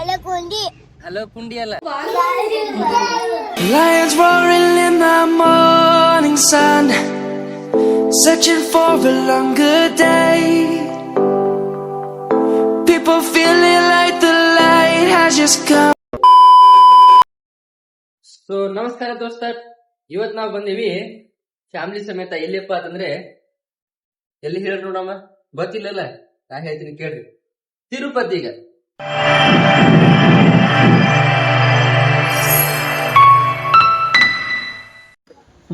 Hello ಅಲ್ಲ Lions roaring in the morning sun, searching for a longer day. People feeling like the light has just come. So ನಮಸ್ಕಾರ ದೋಸ್ತ ಇವತ್ ನಾವ್ ಬಂದೀವಿ family ಸಮೇತ ಎಲ್ಲಿಯಪ್ಪ ಅಂತಂದ್ರೆ ಎಲ್ಲಿ ಹೇಳಿ ನೋಡಮ್ಮ ಗೊತ್ತಿಲ್ಲಲ್ಲ ನಾ ಹೇಳ್ತೀನಿ ಕೇಳ್ರಿ ತಿರುಪತಿಗ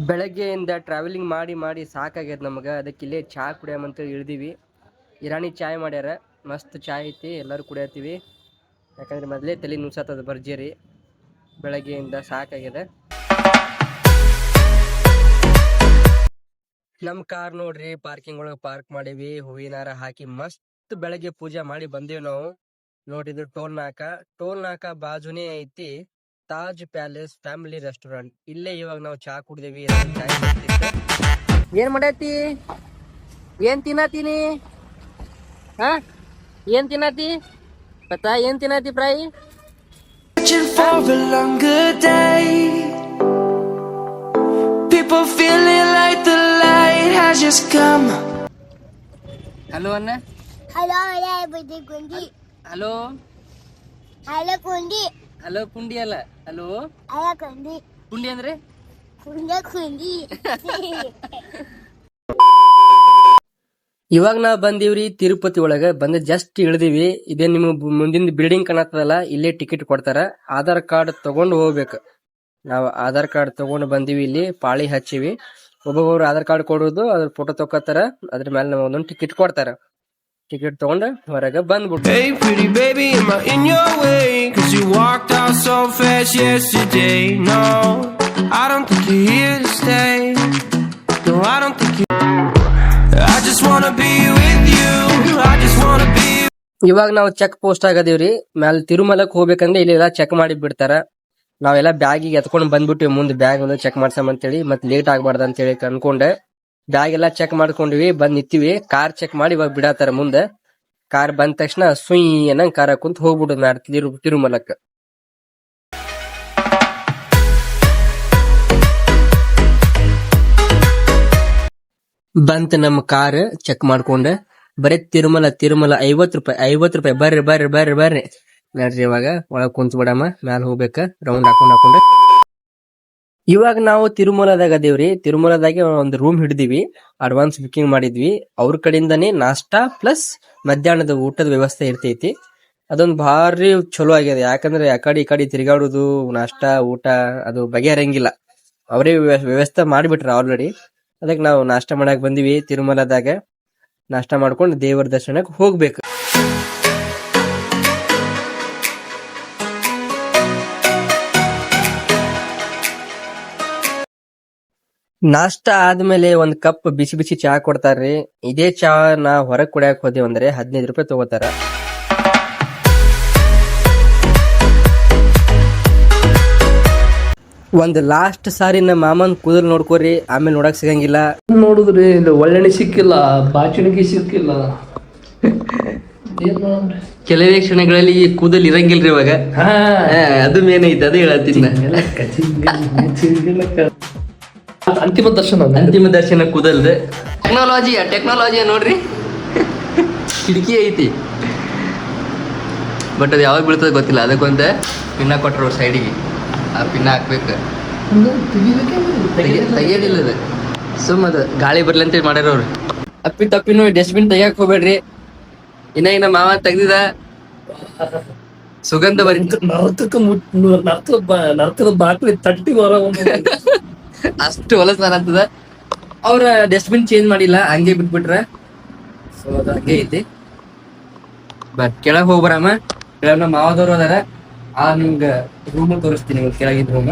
ಬೆಳಗ್ಗೆಯಿಂದ ಟ್ರಾವೆಲಿಂಗ್ ಮಾಡಿ ಮಾಡಿ ಸಾಕಾಗ್ಯದ ನಮಗೆ. ಅದಕ್ಕೆ ಇಲ್ಲೇ ಚಹಾ ಕುಡಿಯಮಂತೇಳಿ ಇಳಿದೀವಿ. ಇರಾಣಿ ಚಾಯ್ ಮಾಡ್ಯಾರ. ಮಸ್ತ್ ಚಾಯ್ ಐತಿ, ಎಲ್ಲರೂ ಕುಡಿಯತ್ತೀವಿ ಯಾಕಂದ್ರೆ ಮೊದಲೇ ತಲೆ ನುಸಾತದ ಭರ್ಜರಿ ಬೆಳಗ್ಗೆಯಿಂದ ಸಾಕಾಗ್ಯದ. ನಮ್ಮ ಕಾರ್ ನೋಡ್ರಿ ಪಾರ್ಕಿಂಗ್ ಒಳಗೆ ಪಾರ್ಕ್ ಮಾಡೀವಿ. ಹೂವಿನಾರ ಹಾಕಿ ಮಸ್ತ್ ಬೆಳಗ್ಗೆ ಪೂಜೆ ಮಾಡಿ ಬಂದೀವಿ ನಾವು. ನೋಡಿದ್ರು ಟೋಲ್ ನಾಕ ಟೋಲ್ ನಾಕ ಬಾಜುನೆ ಐತಿ ತಾಜ್ ಪ್ಯಾಲೇಸ್ ಫ್ಯಾಮಿಲಿ ರೆಸ್ಟೋರೆಂಟ್. ಇಲ್ಲೇ ಇವಾಗ ನಾವು ಚಾ ಕುಡ್ದೇವಿ ಏನ್ ಮಾಡತಿ? ಏನ್ ತಿನ್ನತೀನಿ? ಹಾ? ಏನ್ ತಿನ್ನತಿ? ಪತಾ ಏನ್ ತಿನ್ನತಿ ಪ್ರಾಯಿ? Hello for a longer day. People feeling like the light has just come. Hello ಅಣ್ಣ. ಹಲೋ? ಹಲೋ ಕುಂಡಿ. ಹಲೋ ಕುಂಡಿ ಅಲ್ಲ. ಹಲೋ? ಕುಂಡಿ. ಕುಂಡಿ ಅಂದ್ರೆ? ಕುಂಡ ಕುಂಡಿ. ಇವಾಗ ನಾವು ಬಂದೀವ್ರಿ ತಿರುಪತಿ ಒಳಗ. ಬಂದ ಜಸ್ಟ್ ಇಳ್ದಿವಿ. ಇದೇ ನಿಮ್ ಮುಂದಿನ ಬಿಲ್ಡಿಂಗ್ ಕಾಣತ್ತದಲ್ಲ ಇಲ್ಲೇ ಟಿಕೆಟ್ ಕೊಡ್ತಾರ. ಆಧಾರ್ ಕಾರ್ಡ್ ತಗೊಂಡು ಹೋಗ್ಬೇಕು. ನಾವು ಆಧಾರ್ ಕಾರ್ಡ್ ತಗೊಂಡು ಬಂದಿವಿ ಇಲ್ಲಿ ಪಾಳಿ ಹಚ್ಚಿವಿ. ಒಬ್ಬೊಬ್ಬರು ಆಧಾರ್ ಕಾರ್ಡ್ ಕೊಡೋದು ಅದ್ರ ಫೋಟೋ ತಗೋತಾರ ಅದ್ರ ಮೇಲೆ ನಮ್ಗ್ ಒಂದೊಂದು ಟಿಕೆಟ್ ಕೊಡ್ತಾರ. ಟಿಕೆಟ್ ತಗೊಂಡ್ರೆ ಹೊರಗೆ ಬಂದ್ಬಿಟ್ಟು ಇವಾಗ ನಾವು ಚೆಕ್ ಪೋಸ್ಟ್ ಆಗದಿವ್ರಿ. ಮೇಲೆ ತಿರುಮಲಕ್ ಹೋಗ್ಬೇಕಂದ್ರೆ ಇಲ್ಲಿ ಎಲ್ಲ ಚೆಕ್ ಮಾಡಿ ಬಿಡ್ತಾರ. ನಾವೆಲ್ಲ ಬ್ಯಾಗಿಗೆ ಎತ್ಕೊಂಡ್ ಬಂದ್ಬಿಟ್ಟಿವಿ ಮುಂದೆ ಬ್ಯಾಗ್ ಚೆಕ್ ಮಾಡ್ಸಮ್ ಅಂತೇಳಿ ಮತ್ ಲೇಟ್ ಆಗ್ಬಾರ್ದ ಅಂತ ಹೇಳಿ ಅನ್ಕೊಂಡೆ. ಬ್ಯಾಗ್ ಎಲ್ಲಾ ಚೆಕ್ ಮಾಡ್ಕೊಂಡ್ವಿ, ಬಂದ್ ನಿಂತಿವಿ. ಕಾರ್ ಚೆಕ್ ಮಾಡಿ ಇವಾಗ ಬಿಡತ್ತಾರ ಮುಂದೆ. ಕಾರ್ ಬಂದ ತಕ್ಷಣ ಸುಯಿ ಅನ್ನಂಗ್ ಕಾರ್ ಹಾಕೊಂತ ಹೋಗ್ಬಿಡುದು ನಾಡ್ ತಿರು ತಿರುಮಲಕ್ಕ ಬಂತ ನಮ್ ಕಾರ್ ಚೆಕ್ ಮಾಡ್ಕೊಂಡೆ. ಬರೀ ತಿರುಮಲ ತಿರುಮಲ ಐವತ್ ರೂಪಾಯಿ ಐವತ್ ರೂಪಾಯಿ. ಬರ್ರಿ ಬರ್ರಿ ಬರ್ರಿ ಬರ್ರಿ. ನಡ್ರಿ ಇವಾಗ ಒಳಗ್ ಕುಂತ್ ಬಿಡಮ್ಮ ಮ್ಯಾಲ ಹೋಗ್ಬೇಕ. ರೌಂಡ್ ಹಾಕೊಂಡ್, ಹಾಕೊಂಡ. ಇವಾಗ ನಾವು ತಿರುಮಲದಾಗ ಅದೇವ್ರಿ. ತಿರುಮಲದಾಗೆ ಒಂದು ರೂಮ್ ಹಿಡಿದಿವಿ. ಅಡ್ವಾನ್ಸ್ ಬುಕಿಂಗ್ ಮಾಡಿದ್ವಿ. ಅವ್ರ ಕಡೆಯಿಂದಾನೇ ನಾಷ್ಟಾ ಪ್ಲಸ್ ಮಧ್ಯಾಹ್ನದ ಊಟದ ವ್ಯವಸ್ಥೆ ಇರ್ತೈತಿ. ಅದೊಂದು ಭಾರಿ ಚಲೋ ಆಗ್ಯದ ಯಾಕಂದ್ರೆ ಆ ಕಡೆ ಈ ಕಡೆ ತಿರುಗಾಡುದು, ನಾಷ್ಟಾ, ಊಟ ಅದು ಬಗೆಹರಂಗಿಲ್ಲ ಅವರೇ ವ್ಯವಸ್ಥೆ ಮಾಡಿಬಿಟ್ರ ಆಲ್ರೆಡಿ ಅದಕ್ಕೆ ನಾವು ನಾಷ್ಟ ಮಾಡಕ್ ಬಂದಿವಿ ತಿರುಮಲದಾಗ. ನಾಷ್ಟ ಮಾಡ್ಕೊಂಡು ದೇವರ ದರ್ಶನಕ್ಕೆ ಹೋಗ್ಬೇಕು. ನಾಷ್ಟ ಆದ್ಮೇಲೆ ಒಂದ್ ಕಪ್ ಬಿಸಿ ಬಿಸಿ ಚಹಾ ಕೊಡ್ತಾರ್ರಿ. ಇದೇ ಚಹಾ ನಾ ಹೊರಗ್ ಕುಡಿಯಕ್ ಹೋದೇವಂದ್ರೆ ಹದಿನೈದು ರೂಪಾಯಿ ತಗೋತಾರ. ಒಂದ್ ಲಾಸ್ಟ್ ಸಾರಿ ನಮ್ಮ ಮಾಮನ್ ಕೂದಲ್ ನೋಡ್ಕೋರಿ ಆಮೇಲೆ ನೋಡಕ್ ಸಿಗಂಗಿಲ್ಲ. ನೋಡಿದ್ರಿ ಇಲ್ಲಿ ಒಳ್ಳೆಣೆ ಸಿಕ್ಕಿಲ್ಲ ಬಾಚಣಿಗೆ ಸಿಕ್ಕಿಲ್ಲ. ಏನ್ ಮಾಡೋಣ್ರಿ? ಕೆಲವೇ ಕ್ಷಣಗಳಲ್ಲಿ ಈ ಕೂದಲ್ ಇರಂಗಿಲ್ರಿ ಇವಾಗ. ಹಾ. ಅದು ಮೇನ್ ಐತಿ ಅದೇ ಹೇಳತ್ತೀನಿ ಜಿಂಗಲಕ್ಕ. ಅಂತಿಮ ದರ್ಶನ ಅಂತಿಮ ದರ್ಶನ ಕೂದಲ್ದು. ಟೆಕ್ನಾಲಜಿ ಟೆಕ್ನಾಲಜಿ ನೋಡ್ರಿ? ಕಿಟಕಿ ಐತಿ. ಬಟ್ ಅದು ಯಾವಾಗ ಬೀಳ್ತದೆ ಗೊತ್ತಿಲ್ಲ. ಅದಕ್ಕೊಂದ ಪಿನ್ನ ಕೊಟ್ಟರು ಸೈಡಿಗೆ ಆ ಪಿನ್ನ ಹಾಕ್ಬೇಕು. ತೆಗಿಯೋದಿಲ್ಲ ಅದು ಸುಮ್ಮ ಅದು ಗಾಳಿ ಬರ್ಲಿ ಅಂತ ಮಾಡ್ಯಾರ ಅವ್ರು. ಅಪ್ಪಿ ತಪ್ಪಿನೂ ಡಸ್ಟ್ಬಿನ್ ತೆಗಿಯಕ್ ಹೋಗ್ಬೇಡ್ರಿ. ಇನ್ನ ಇನ್ನ ಮಾವ ತೆಗ್ದಿದ. ಸುಗಂಧ ಬರೀ ನರ್ತಕ ಮುಟ್ ನರ್ತಕ ಬಾಟ್ಲಿ ತಟ್ಟಿ ಹೊರ ಅಷ್ಟು ಹೊಲಸ್ ಅಂತದ. ಅವ್ರ ಡಸ್ಟ್ಬಿನ್ ಚೇಂಜ್ ಮಾಡಿಲ್ಲ ಹಂಗೆ ಬಿಟ್ಬಿಟ್ರ. ಸೊ ಅದು ಹಂಗೆ ಐತಿ. ಬಟ್ ಕೆಳಗೆ ಹೋಗ್ಬರಮ್ಮ ಕೆಳಗ್ ನಮ್ಮ ಮಾವದವ್ರು ಅದಾರ. ಆ ನಿಮ್ಗ ರೂಮ್ ತೋರಿಸ್ತೀನಿ ಕೆಳಗಿನ ರೂಮ್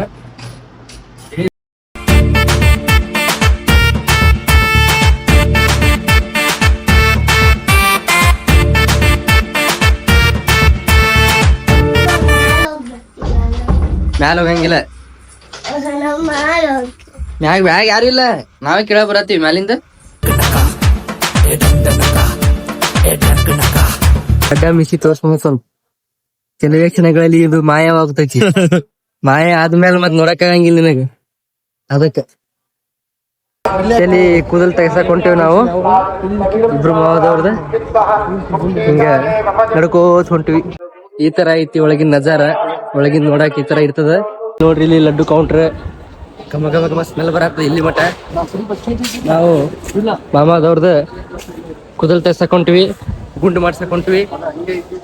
ಮ್ಯಾಲ ಹೋಗಂಗಿಲ್ಲ. ಮ್ಯಾಗ ಮ್ಯಾಗ ಯಾರು ಇಲ್ಲ. ನಾವೇ ಕೇಳ ಬರತ್ತೀವಿ ಮ್ಯಾಲಿಂದ. ಅಡ್ಡ ಮಿಸಿ ತೋರ್ಸ್ಕೊಂಡ್ ಸ್ವಲ್ಪ. ಕೆಲವೇ ಕ್ಷಣಗಳಲ್ಲಿ ಇದು ಮಾಯವಾಗ್ತೈತಿ. ಮಾಯ ಆದ್ಮೇಲೆ ಮತ್ ನೋಡಕ್ ಆಗಂಗಿಲ್ಲ ನಿನಗ. ಅದಕ್ಕ. ಇಲ್ಲಿ ಕೂದಲ್ ತೆಗ್ಸಕ್ ಹೊಂಟೇವ್ ನಾವು. ಇಬ್ರು ಮಾವದವ್ರದ. ಹಿಂಗ ನಡ್ಕೋತ್ ಹೊಂಟಿವಿ. ಈ ತರ ಐತಿ ಒಳಗಿನ ನಜಾರ. ಒಳಗಿನ ನೋಡಕ್ ಈ ತರ ಇರ್ತದ. ನೋಡ್ರಿ ಇಲ್ಲಿ ಲಡ್ಡು ಕೌಂಟ್ರ್ ಘಮ ಘಮ ಘಮ ಸ್ಮೆಲ್ ಬರತ್ತ ಇಲ್ಲಿ ಮಟ ನಾವು ಮಾಮಾದವ್ರದ ಕುದಲ್ ತೆಗ್ಸಕ್ ಹೊಂಟಿವಿ ಗುಂಡು ಮಾಡ್ಸಕ್ ಹೊಂಟಿವಿ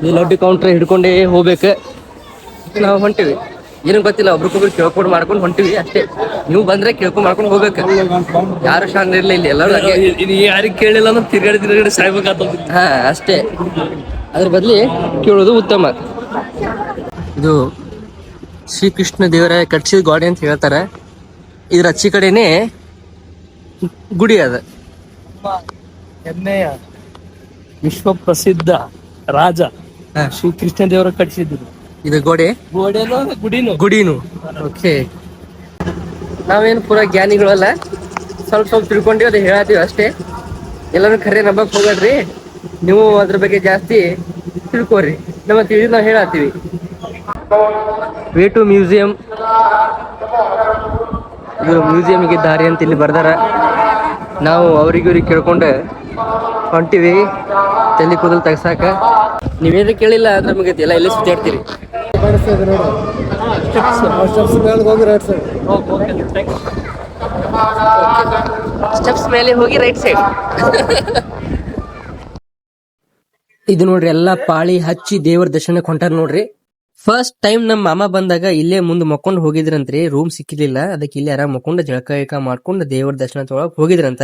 ಈ ಲಡ್ಡು ಕೌಂಟ್ರ್ ಹಿಡ್ಕೊಂಡೇ ಹೋಗ್ಬೇಕು. ನಾವು ಹೊಂಟಿವಿ. ಏನು ಗೊತ್ತಿಲ್ಲ ಒಬ್ರಿಗೊಬ್ರು ಕೇಳ್ಕೊಂಡು ಮಾಡ್ಕೊಂಡು ಹೊಂಟಿವಿ ಅಷ್ಟೇ. ನೀವು ಬಂದ್ರೆ ಕೇಳ್ಕೊಂಡ್ ಮಾಡ್ಕೊಂಡು ಹೋಗ್ಬೇಕು. ಯಾರು ಶಾನ್ ಇರ್ಲಿಲ್ಲ ಇಲ್ಲಿ ಎಲ್ಲರೂ. ಇದು ಯಾರಿಗೆ ಕೇಳಿಲ್ಲ ಅಂದ್ರೆ ತಿರ್ಗಾಡಿ ತಿರ್ಗಾಡಿ ಸಾಯ್ಬೇಕಾಗ್ತದ ಹಾ ಅಷ್ಟೇ. ಅದ್ರ ಬದ್ಲಿ ಕೇಳೋದು ಉತ್ತಮ. ಇದು ಶ್ರೀಕೃಷ್ಣ ದೇವರಾಯ ಕಟ್ಸಿದ ಗಾಡಿ ಅಂತ ಹೇಳ್ತಾರ. ಇದ್ರ ಅಚ್ಚಿ ಕಡೆನೆ ಗುಡಿ ಅದ. ಹೆಮ್ಮೆಯ ವಿಶ್ವ ಪ್ರಸಿದ್ಧ ರಾಜ. ಶ್ರೀ ಕೃಷ್ಣ ದೇವರ ಕಟ್ಟಿಸಿದ್ರು. ಇದು ಗೋಡೆ? ಗೋಡೆನೋ ಗುಡಿನೂ? ಗುಡಿನು. ಓಕೆ. ನಾವೇನು ಪೂರಾ ಜ್ಞಾನಿಗಳಲ್ಲ ಸ್ವಲ್ಪ ಸ್ವಲ್ಪ ತಿಳ್ಕೊಂಡಿ ಅದು ಹೇಳತ್ತೀವಿ ಅಷ್ಟೇ. ಎಲ್ಲರೂ ಖರೆ ನಂಬಕ್ ಹೋಗಾಡ್ರಿ ನೀವು ಅದ್ರ ಬಗ್ಗೆ ಜಾಸ್ತಿ ತಿಳ್ಕೊರಿ. ನಮ್ಮ ತಿಳಿದು ನಾವು ಹೇಳತ್ತೀವಿ ವೇ ಟು ಮ್ಯೂಸಿಯಂ. ಇದು ಮ್ಯೂಸಿಯಮ್ಗೆ ದಾರಿ ಅಂತ ಇಲ್ಲಿ ಬರ್ದಾರ. ನಾವು ಅವ್ರಿಗಿವ್ರಿಗೆ ಕೇಳ್ಕೊಂಡು ಹೊಂಟಿವಿ. ತಲೆ ಕೂದಲು ತೆಗ್ಸಾಕ. ನೀವೇನು ಕೇಳಿಲ್ಲ ಅಂದ್ರೆ ನಮಗೆ ಎಲ್ಲ ಎಲ್ಲಿ ಸುತ್ತಾಡ್ತೀರಿ ಸ್ಟೆಪ್ಸ್ ಮೇಲೆ ಹೋಗಿ ರೈಟ್ ಸೈಡ್ ಇದು ನೋಡ್ರಿ ಎಲ್ಲಾ ಪಾಳಿ ಹಚ್ಚಿ ದೇವರ ದರ್ಶನಕ್ಕೆ ಹೊಂಟಾರ ನೋಡ್ರಿ. ಫಸ್ಟ್ ಟೈಮ್ ನಮ್ಮ ಮಾಮ ಬಂದಾಗ ಇಲ್ಲೇ ಮುಂದೆ ಮಕ್ಕೊಂಡು ಹೋಗಿದ್ರಂತ್ರಿ ರೂಮ್ ಸಿಕ್ಕಿರ್ಲಿಲ್ಲ. ಅದಕ್ಕೆ ಇಲ್ಲಿ ಆರಾಮ್ ಮಕ್ಕೊಂಡು ಜಳಕ ಗಿಳಕ ಮಾಡ್ಕೊಂಡು ದೇವರ ದರ್ಶನ ತೊಗೊಳಕ್ ಹೋಗಿದ್ರಂತ.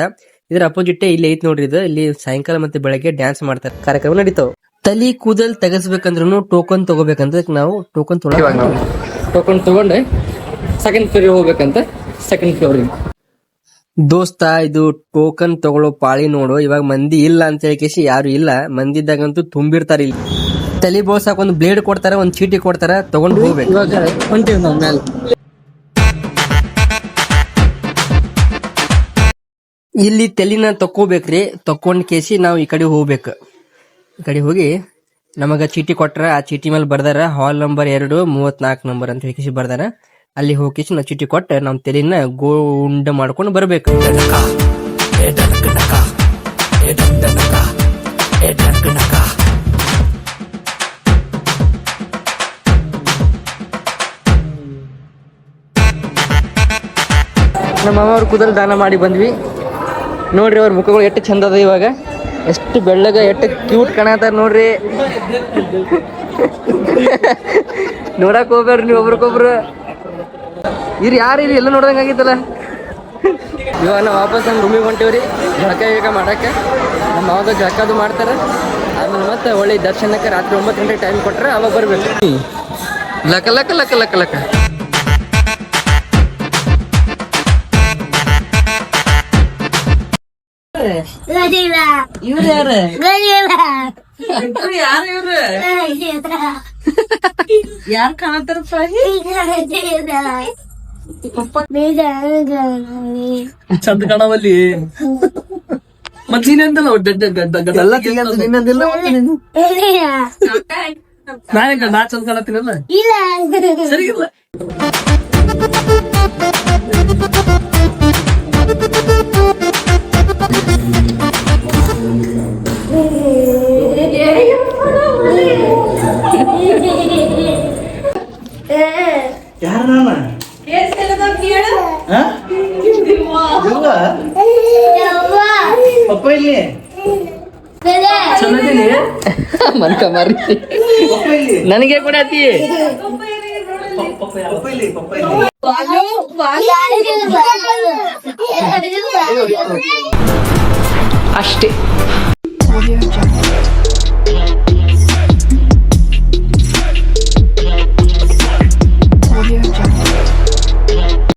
ಇದ್ರ ಅಪೋಸಿಟ್ ಇಲ್ಲಿ ಐತ್ ನೋಡ್ರಿ ಇದು. ಇಲ್ಲಿ ಸಾಯಂಕಾಲ ಮತ್ತೆ ಬೆಳಗ್ಗೆ ಡ್ಯಾನ್ಸ್ ಮಾಡ್ತಾರೆ. ಕಾರ್ಯಕ್ರಮ ನಡೀತಾವ. ತಲಿ ಕೂದಲ್ ತೆಗಸ್ಬೇಕಂದ್ರೂ ಟೋಕನ್ ತಗೋಬೇಕಂತ ನಾವು ಟೋಕನ್ ತೊಗೊಳಕ್ ಟೋಕನ್ ತಗೊಂಡೆ ಸೆಕೆಂಡ್ ಫ್ಲೋರ್ ಹೋಗ್ಬೇಕಂತ ಸೆಕೆಂಡ್ ಫ್ಲೋರ್ ದೋಸ್ತ ಇದು ಟೋಕನ್ ತಗೊಳ್ಳೋ ಪಾಳಿ ನೋಡು. ಇವಾಗ ಮಂದಿ ಇಲ್ಲ ಅಂತ ಹೇಳಿ ಯಾರು ಇಲ್ಲ. ಮಂದಿ ಇದ್ದಾಗಂತೂ ತುಂಬಿರ್ತಾರೆ ಇಲ್ಲಿ. ತಲೆ ಬೋಸಾಕ್ ಒಂದು ಬ್ಲೇಡ್ ಕೊಡ್ತಾರೆ ಒಂದು ಚೀಟಿ ಕೊಡ್ತಾರೆ ತಗೊಂಡು ಹೋಗ್ಬೇಕು ಇವಾಗ ಹೊಂಟೀವಿ ನಾವ್ ಇಲ್ಲಿ ತಲಿನ ತಕ್ಕೋಬೇಕ್ರಿ ತಕ್ಕೊಂಡ್ ಕೇಸಿ ನಾವು ಈ ಕಡೆ ಹೋಗ್ಬೇಕು ಈ ಕಡೆ ಹೋಗಿ ನಮಗ ಚೀಟಿ ಕೊಟ್ರ ಆ ಚೀಟಿ ಮೇಲೆ ಬರ್ದಾರ ಹಾಲ್ ನಂಬರ್ ಎರಡು ಮೂವತ್ನಾಲ್ಕು ನಂಬರ್ ಅಂತ ಹೇಳಿ ಬರ್ದಾರ ಅಲ್ಲಿ ಹೋಗಿ ನಾವು ಚೀಟಿ ಕೊಟ್ಟ ನಮ್ಮ ತಲಿನ ಗೋಂಡ ಮಾಡ್ಕೊಂಡು ಬರ್ಬೇಕು ನಮ್ಮ ಅವ್ರ ಕೂದಲು ದಾನ ಮಾಡಿ ಬಂದ್ವಿ. ನೋಡ್ರಿ ಅವ್ರ ಮುಖಗಳು ಎಷ್ಟು ಚಂದ ಅದ ಇವಾಗ. ಎಷ್ಟು ಬೆಳ್ಳಗ ಎಷ್ಟು ಕ್ಯೂಟ್ ಕಾಣತಾರ ನೋಡ್ರಿ. ನೋಡಕ್ ಹೋಗ್ಬೇಡ್ರಿ ನೀವು ಒಬ್ರಿಗೊಬ್ರು. ಇರ್ ಯಾರು ಇರಿ ಎಲ್ಲ ನೋಡ್ದಂಗ ಆಗಿತ್ತಲ್ಲ ಇವಾಗ ನಾವು ವಾಪಸ್ ನಮ್ಮ ರೂಮಿಗೆ ಹೊಂಟೇವ್ರಿ. ಜಳಕ ಈಗ ಮಾಡಕ್ಕೆ. ನಮ್ಮ ಮಾವದ ಜಳಕದು ಮಾಡ್ತಾರೆ. ಆಮೇಲೆ ಮತ್ತೆ ಒಳ್ಳೆ ದರ್ಶನಕ್ಕೆ ರಾತ್ರಿ ಒಂಬತ್ತು ಗಂಟೆ ಟೈಮ್ ಕೊಟ್ಟರೆ ಅವಾಗ ಬರ್ಬೇಕು. ಲಕ ಲಕ ಲಕ ಲಕ ಲಕ. ಗದಿವ ಇವ್ರು ಯಾರ ಗದಿವ ಯಾರು ಇವ್ರು ಯಾರು ಕಾಣತ್ತಾರಪ್ಪ ಚಂದ ಕಾಣವಲ್ಲಿ ಮತ್ ನೀನೆಂದಲ್ಲ ಎಲ್ಲ ನಾನೇ ನಾ ಚಂದ ಕಾಣತ್ತೀನಲ್ಲ ಇಲ್ಲ ಮಾರಿ. ನನಗೆ ಕೊಡತಿ ಅಷ್ಟೇ.